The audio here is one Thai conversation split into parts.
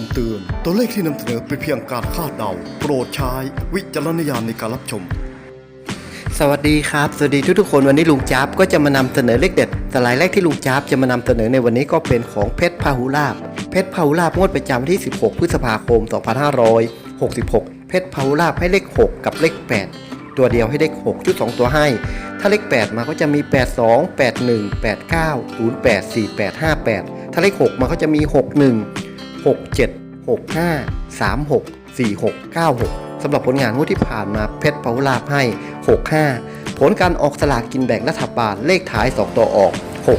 ำเตือน ตัวเลขที่นำเสนอเป็นเพียงการคาดเดา โปรดใช้วิจารณญาณในการรับชม สวัสดีครับ สวัสดีทุกๆคนวันนี้ลุงจ๊าบก็จะมานำเสนอเลขเด็ดสไลด์แรกที่ลุงจ๊าบจะมานำเสนอในวันนี้ก็เป็นของเพชรพาหุลาบเพชรพาหุลาบงวดประจำวันที่ 16 พฤษภาคม 2566 เพชรพาหุลาบให้เลข 6 กับเลข 8 ตัวเดียวให้เลข6ชุด2ตัวให้ ถ้าเลข 8 มาก็จะมี 82 81 89 08 48 58 ถ้าเลข 6 มาก็จะมี 61 67 65 36 46 96สำหรับผลงานงวดที่ผ่านมาเพชรปาลาบให้ 65 ผลการออกสลากกินแบ่งรัฐบาลเลขท้าย 2 ตัวออก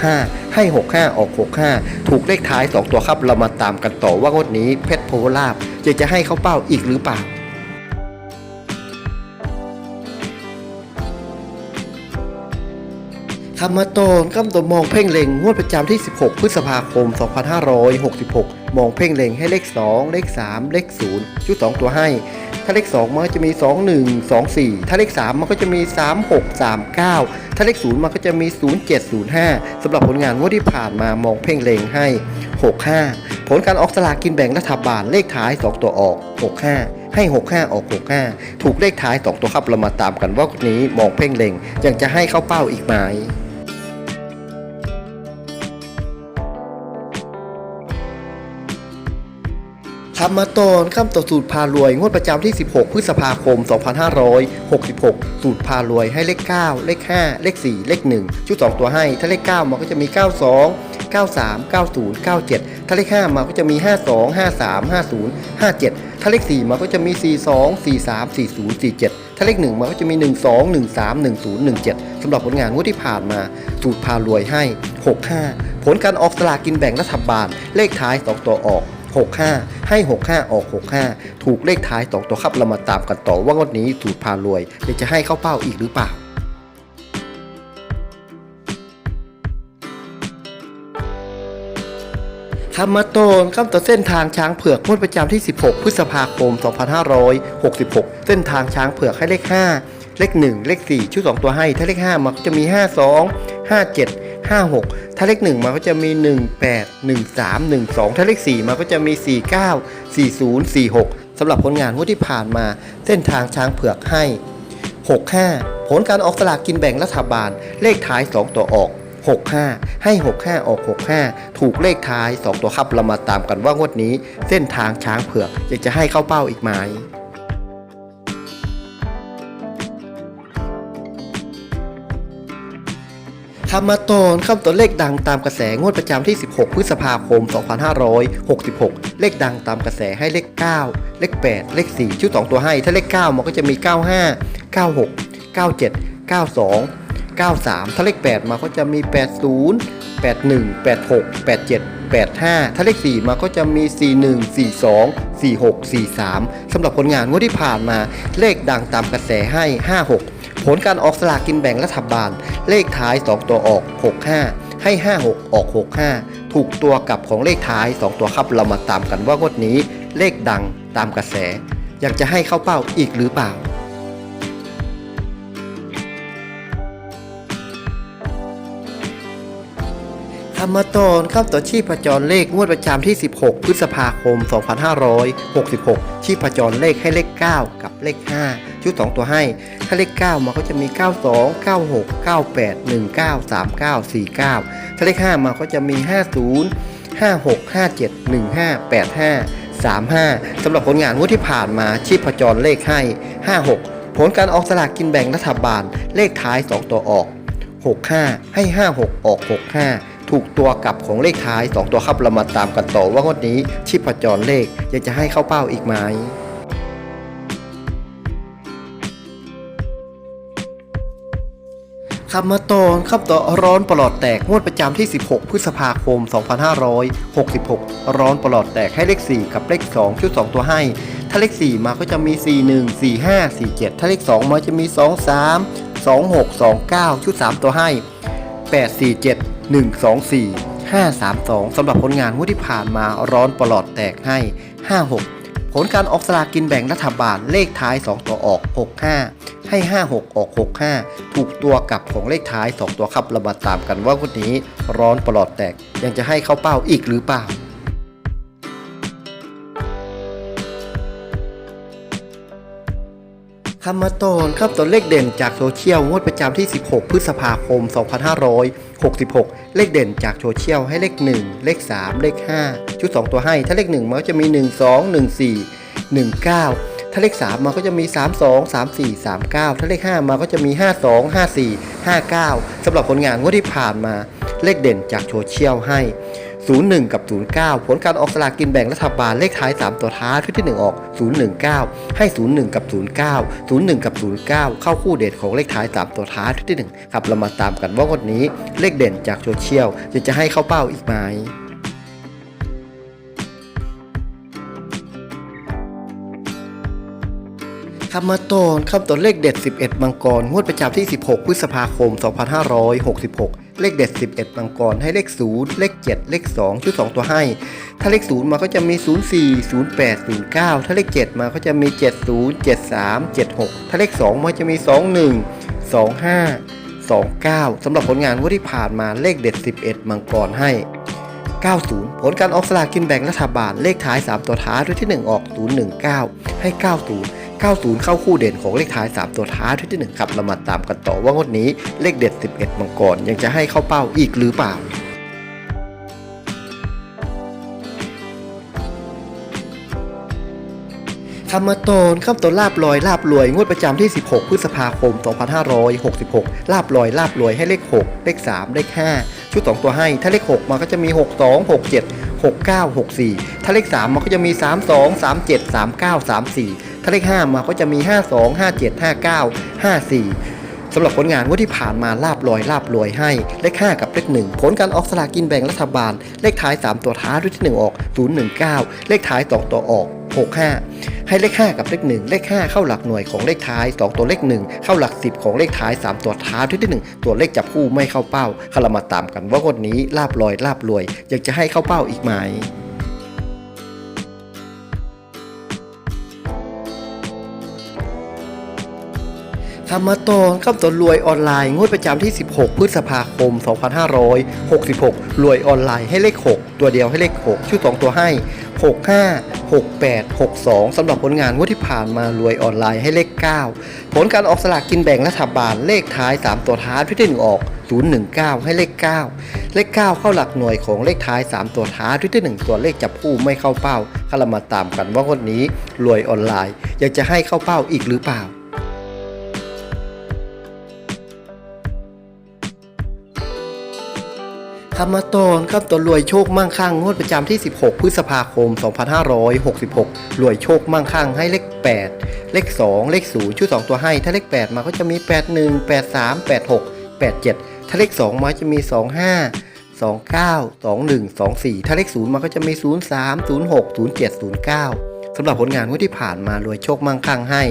65 ให้ 65 ออก 65 ถูกเลขท้าย 2 ตัวครับเรามาตามกันต่อว่างวดนี้เพชรโพลาบจะจะให้เขาเป้าอีกหรือเปล่า คำมาตอนคำตัวมองเพ่งเล็งงวดประจำที่ 16 พฤษภาคม 2566 มองเพ่งเล็งให้เลข 2 เลข 3 เลข 0 ชุด 2 ตัวให้ ถ้าเลข 2 มันก็จะมี 2 1 2 4 ถ้าเลข 3 มันก็จะมี 3 6 3 9 ถ้าเลข 0 มันก็จะมี 0 7 0 5 สำหรับผลงานงวดที่ผ่านมามองเพ่งเล็งให้ 65 ผลการออกสลากกินแบ่งรัฐบาลเลขท้าย 2 ตัวออก 65 ให้ 65 ออก 65 ถูกเลขท้าย2ตัวครับเรามาตามกันว่าคนนี้มองเพ่งเล็งยังจะให้เข้าเป้าอีกไหมคำมาตอนคำต่อสูตรพารวย งวดประจำที่ 16 พฤษภาคม 2566 สูตรพารวยให้เลข 9 เลข 5 เลข 4 เลข 1 ชุด 2 ตัวให้ ถ้าเลข 9 มันก็จะมี 92 93 90 97 ถ้าเลข 5มาก็จะมี 52 53 50 57 ถ้าเลข 4มาก็จะมี 42 43 40 47 ถ้าเลข 1มาก็จะมี 12 13 10 17สำหรับผลงานงวดที่ผ่านมา สูตรพารวยให้ 65 ผลการออกสลากกินแบ่งรัฐบาล เลขท้าย 2 ตัวออก 65 ให้ 65 ออก 65 ถูกเลขท้าย 2 ตัวครับเรามาตามกันต่อว่างวดนี้สูตรพารวยจะให้เข้าเป้าอีกหรือเปล่า คำมโตนคำต่อเส้นทางช้างเผือกงวดประจำที่ 16 พฤษภาคม 2566 เส้นทางช้างเผือกให้เลข 5 เลข 1 เลข 4 ชุด 2 ตัวให้ ถ้าเลข 5 มันก็จะมี 52 57 56 ถ้าเลข 1 มันก็จะมี 18 13 12 ถ้าเลข 4 มันก็จะมี 49 40 46 สำหรับผลงานงวดที่ผ่านมา เส้นทางช้างเผือกให้ 65 ผลการออกสลากกินแบ่งรัฐบาล เลขท้าย 2 ตัวออก 65 ให้ 65 ออก 65 ถูกเลขท้าย 2 ตัวครับ เรามาตามกันว่างวดนี้ เส้นทางช้างเผือกอยากจะให้เข้าเป้าอีกไหมคำมาตอนคำตัวเลขดังตามกระแสงวดประจำที่ 16 พฤษภาคม 2566 เลขดังตามกระแสให้เลข 9 เลข 8 เลข 4ชุด2ตัวให้ ถ้าเลข 9 มันก็จะมี 95 96 97 92 93 ถ้าเลข 8 มาก็จะมี 80 81 86 87 85 ถ้าเลข 4 มาก็จะมี 41 42 46 43สำหรับผลงานงวดที่ผ่านมาเลขดังตามกระแสให้ 56 ผลการออกสลากกินแบ่งรัฐบาล เลขท้าย 2 ตัวออก 65 ให้ 56 ออก 65 ถูกตัวกลับของเลขท้าย 2 ตัวครับเรามาตามกันว่างวดนี้เลขดังตามกระแส อยากจะให้เข้าเป้าอีกหรือเปล่า รรมตอนข้ามต่อชีพจรเลขงวดประจำที่ 16 พฤษภาคม 2566 ชีพจรเลขให้เลข 9 กับเลข 5 ชุด 2 ตัวให้ ถ้าเลข 9 มาก็จะมี 92 96 98 19 39 49 ถ้าเลข 5 มาก็จะมี 50 56 57 15 85 35 สำหรับผลงานงวดที่ผ่านมาชีพจรเลขให้ 56 ผลการออกสลากกินแบ่งรัฐบาลเลขท้าย 2 ตัวออก 65 ให้ 56 ออก 65 ถูกตัวกลับของเลขท้าย 2 ตัวครับเรามาตามกันต่อว่างวดนี้ชิพจรเลขยากจะให้เข้าเป้าอีกไหมคำมาตอนคำต่อร้อนปลอดแตกงวดประจำที่ 16 พฤษภาคม 2566 ร้อนปลอดแตกให้เลข 4 กับเลข 2 ชุด 2 ตัวให้ ถ้าเลข 4 มาก็จะมี 41 45 47 ถ้าเลข 2 มาจะมี 23 26 29 ชุด 3 ตัวให้ 847 124 532 สำหรับผลงานงวดที่ผ่านมาร้อนปลอดแตกให้ 56 ผลการออกสลากกินแบ่งรัฐบาลเลขท้าย 2 ตัวออก 65 ให้ 56 ออก 65 ถูกตัวกับของเลขท้าย 2 ตัวครับเรามาตามกันว่างวดนี้ร้อนปลอดแตกยังจะให้เข้าเป้าอีกหรือเปล่า คำมาตอนครับตัวเลขเด่นจากโซเชียลงวดประจำที่ 16 พฤษภาคม 2566 เลขเด่นจากโซเชียลให้เลข 1 เลข 3 เลข 5 ชุด 2 ตัวให้ ถ้าเลข 1 มันก็จะมี 1 2 1 4 1 9 ถ้าเลข 3 มันก็จะมี 3 2 3 4 3 9 ถ้าเลข 5 มันก็จะมี 5 2 5 4 5 9สำหรับผลงานงวดที่ผ่านมา เลขเด่นจากโซเชียลให้ 01 กับ 09 ผลการออกสลากกินแบ่งรัฐบาลเลขท้าย 3 ตัวท้ายชุดที่ 1 ออก 019 ให้ 01 กับ 09 01 กับ 09 เข้าคู่เด่นของเลขท้าย 3 ตัวท้ายชุดที่ 1 ครับ เรามาตามกันว่างวดนี้เลขเด่นจากโซเชียลจะจะให้เข้าเป้าอีกไหมคำมาตอนคำตัวเลขเด็ด 11 มังกร งวดประจำที่ 16 พฤษภาคม 2566 เลขเด็ด 11 มังกร ให้เลข 0 เลข 7 เลข 2 ชุด 2 ตัวให้ ถ้าเลข 0 มาก็จะมี 04 08 09 ถ้าเลข 7 มาก็จะมี 70 73 76 ถ้าเลข 2 มาจะมี 21 25 29สำหรับผลงานงวดที่ผ่านมาเลขเด็ด 11 มังกรให้ 90 ผลการออกสลากกินแบ่งรัฐบาลเลขท้าย 3 ตัวท้ายด้วยที่ 1 ออก 019 ให้ 90 90 เข้าคู่เด่นของเลขท้าย 3 ตัวท้ายที่ 1 ครับ เรามาตามกันต่อว่างวดนี้เลขเด็ด 11 มังกรยังจะให้เข้าเป้าอีกหรือเปล่าคำมาตอนคำตอนลาบลอยลาบรวย งวดประจำที่ 16 พฤษภาคม 2566 ลาบลอยลาบรวยให้เลข 6 เลข 3 เลข 5 ชุด 2 ตัวให้ ถ้าเลข 6 มาก็จะมี 62 67 69 64 ถ้าเลข 3 มันก็จะมี 32 37 39 34 ถ้าเลข5มาก็จะมี 52 57 59 54สำหรับผลงานงวดที่ผ่านมาลาบลอยลาบรวยให้ เลข 5 กับเลข 1 ผลการออกสลากกินแบ่งรัฐบาล เลขท้าย 3 ตัวท้ายด้วยที่ 1 ออก 019 เลขท้าย 2 ตัวออก 65 ให้เลข 5 กับเลข 1 เลข 5 เข้าหลักหน่วยของเลขท้าย 2 ตัวเลข 1 เข้าหลัก 10 ของเลขท้าย 3 ตัวท้ายด้วยที่ 1 ตัวเลขจับคู่ไม่เข้าเป้าคารามาตามกันว่างวดนี้ลาบลอยลาบรวยอยากจะให้เข้าเป้าอีกไหม คำมาตอนคำตอนรวยออนไลน์ งวดประจำที่ 16 พฤษภาคม 2566 รวยออนไลน์ให้เลข 6 ตัวเดียวให้เลข 6ชุด2ตัวให้ 65 68 62 สำหรับผลงานงวดที่ผ่านมารวยออนไลน์ให้เลข 9 ผลการออกสลากกินแบ่งรัฐบาลเลขท้าย 3 ตัวท้ายที่ได้1ออก 019 ให้เลข 9 เลข 9 เข้าหลักหน่วยของเลขท้าย 3 ตัวท้ายที่ได้1ตัวเลขจับคู่ไม่เข้าเป้าคารามาตามกันว่างวดนี้รวยออนไลน์อยากจะให้เข้าเป้าอีกหรือเปล่า คำมาตอนครับตัวรวยโชคมั่งคั่งงวดประจำที่ 16 พฤษภาคม 2566 รวยโชคมั่งคั่งให้เลข 8 เลข 2 เลข 0 ชุด 2 ตัวให้ ถ้าเลข 8 มาก็จะมี 81 83 86 87 ถ้าเลข 2 มาจะมี 25 29 21 24 ถ้าเลข 0 มาก็จะมี 03 06 07 09 สำหรับผลงานงวดที่ผ่านมารวยโชคมั่งคั่งให้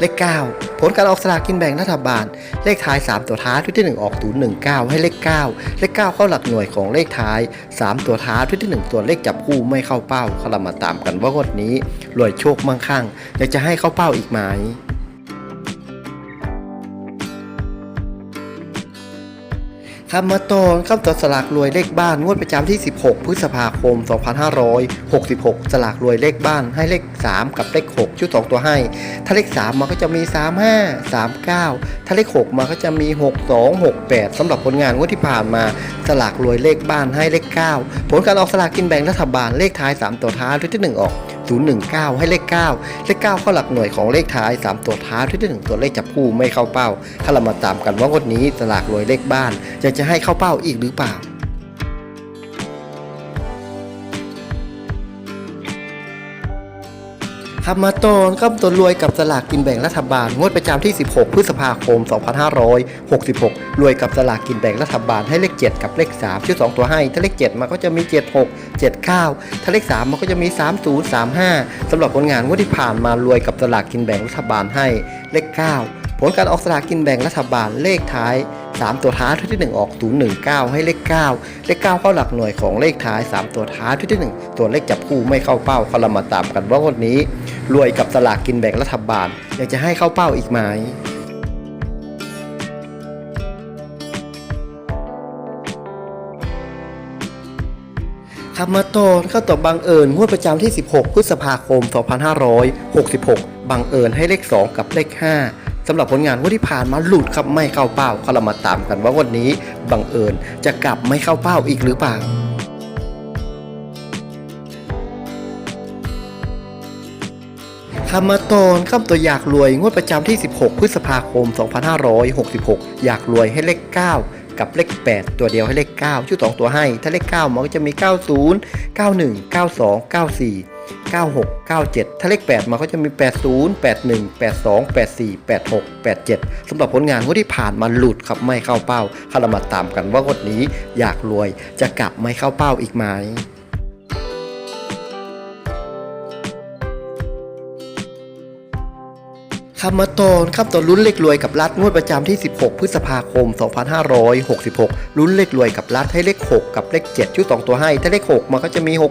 เลข 9 ผลการออกสลากกินแบ่งรัฐบาล เลขท้าย 3 ตัวท้ายชุดที่ 1 ออก 019 ให้เลข 9 เลข 9 เข้าหลักหน่วยของเลขท้าย 3 ตัวท้ายชุดที่1ตัวเลขจับคู่ไม่เข้าเป้าเรามาตามกันว่างวดนี้รวยโชคมั่งคั่งอยากจะให้เข้าเป้าอีกไหม คำมาตอนคำต่อสลากรวยเลขบ้านงวดประจำที่ 16 พฤษภาคม 2566 สลากรวยเลขบ้านให้เลข 3 กับเลข 6 ชุด 2 ตัวให้ ถ้าเลข 3 มาก็จะมี 35 39 ถ้าเลข 6 มาก็จะมี 62 68สำหรับผลงานงวดที่ผ่านมา สลากรวยเลขบ้านให้เลข 9 ผลการออกสลากกินแบ่งรัฐบาลเลขท้าย 3 ตัวท้ายด้วยที่ 1 ออก 019 ให้เลข 9 เลข 9 เข้าหลักหน่วยของเลขท้าย 3 ตัวท้ายที่1ตัวเลขจับคู่ไม่เข้าเป้า ถ้าเรามาตามกันว่างวดนี้สลากรวยเลขบ้านอยากจะให้เข้าเป้าอีกหรือเปล่า คำมาตอนคำตนรวยกับสลากกินแบ่งรัฐบาล งวดประจำที่ 16 พฤษภาคม 2566 รวยกับสลากกินแบ่งรัฐบาลให้เลข 7 กับเลข 3 ชื่อ 2 ตัวให้ ถ้าเลข 7 มันก็จะมี 76 79 ถ้าเลข 3 มันก็จะมี 30 35สำหรับผลงานงวดที่ผ่านมารวยกับสลากกินแบ่งรัฐบาลให้เลข 9 ผลการออกสลากกินแบ่งรัฐบาลเลขท้าย 3 ตัวท้ายที่ 1 ออก 019 ให้เลข 9 เลข 9 เข้าหลักหน่วยของเลขท้าย 3 ตัวท้ายที่ 1 ตัวเลขจับคู่ไม่เข้าเป้าเขาเรามาตามกันว่างวดนี้ รวยกับสลากกินแบ่งรัฐบาลอยากจะให้เข้าเป้าอีกไหมคำมาตอนเข้าต่อบังเอิญงวดประจำที่ 16 พฤษภาคม 2566 บังเอิญให้เลข 2 กับเลข 5 สำหรับผลงานงวดที่ผ่านมาหลุดครับไม่เข้าเป้าก็เรามาตามกันว่าวันนี้บังเอิญจะกลับไม่เข้าเป้าอีกหรือเปล่าคำมาตอนคำตัวอยากรวยงวดประจำที่ 16 พฤษภาคม 2566 อยากรวยให้เลข 9 กับเลข 8 ตัวเดียวให้เลข 9 ชื่อ 2 ตัวให้ ถ้าเลข 9 มันก็จะมี 90 91 92 94 96 97 ถ้าเลข 8 มาก็จะมี 80 81 82 84 86 87สำหรับผลงานงวดที่ผ่านมาหลุดครับไม่เข้าเป้าข้ารามาตามกันว่างวดนี้อยากรวยจะกลับไม่เข้าเป้าอีกไหม คำมาตอนครับตอนลุ้นเลขรวยกับรัฐงวดประจำที่ 16 พฤษภาคม 2566 ลุ้นเลขรวยกับรัฐให้เลข 6 กับเลข 7 ชุด 2 ตัวให้ ถ้าเลข 6 มันก็จะมี 60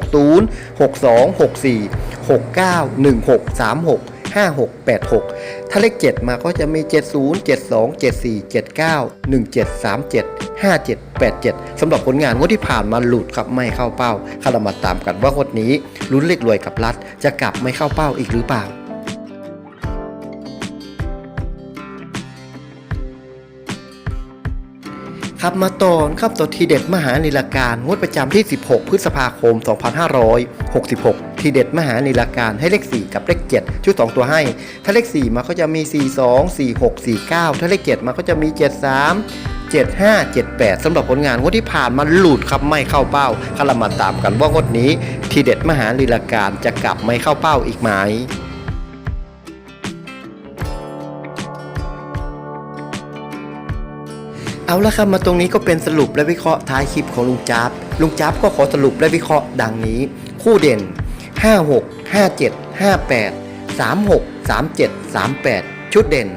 62 64 69 16 36 56 86 ถ้าเลข 7 มาก็จะมี 70 72 74 79 17 37 57 87สำหรับผลงานงวดที่ผ่านมาหลุดครับไม่เข้าเป้าข้ารามาตามกันว่างวดนี้ลุ้นเลขรวยกับรัฐจะกลับไม่เข้าเป้าอีกหรือเปล่า ครับมาตอนครับตัวทีเด็ดมหานิลการงวดประจำที่ 16 พฤษภาคม 2566 ทีเด็ดมหานิลการให้เลข 4 กับเลข 7 ชุด 2 ตัวให้ ถ้าเลข 4 มาก็จะมี 42 46 49 ถ้าเลข 7 มาก็จะมี 73 75 78สำหรับผลงานงวดที่ผ่านมาหลุดครับไม่เข้าเป้าข้ารามาตามกันว่างวดนี้ ทีเด็ดมหาลีลาการจะกลับไม่เข้าเป้าอีกไหม เอาละครับมาตรงนี้ก็เป็นสรุปและวิเคราะห์ท้ายคลิปของลุงจับลุงจับก็ขอสรุปและวิเคราะห์ดังนี้ คู่เด่น 56 57 58 36 37 38 ชุดเด่น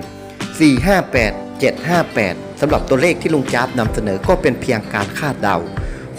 458 758สำหรับตัวเลขที่ลุงจับนำเสนอก็เป็นเพียงการคาดเดา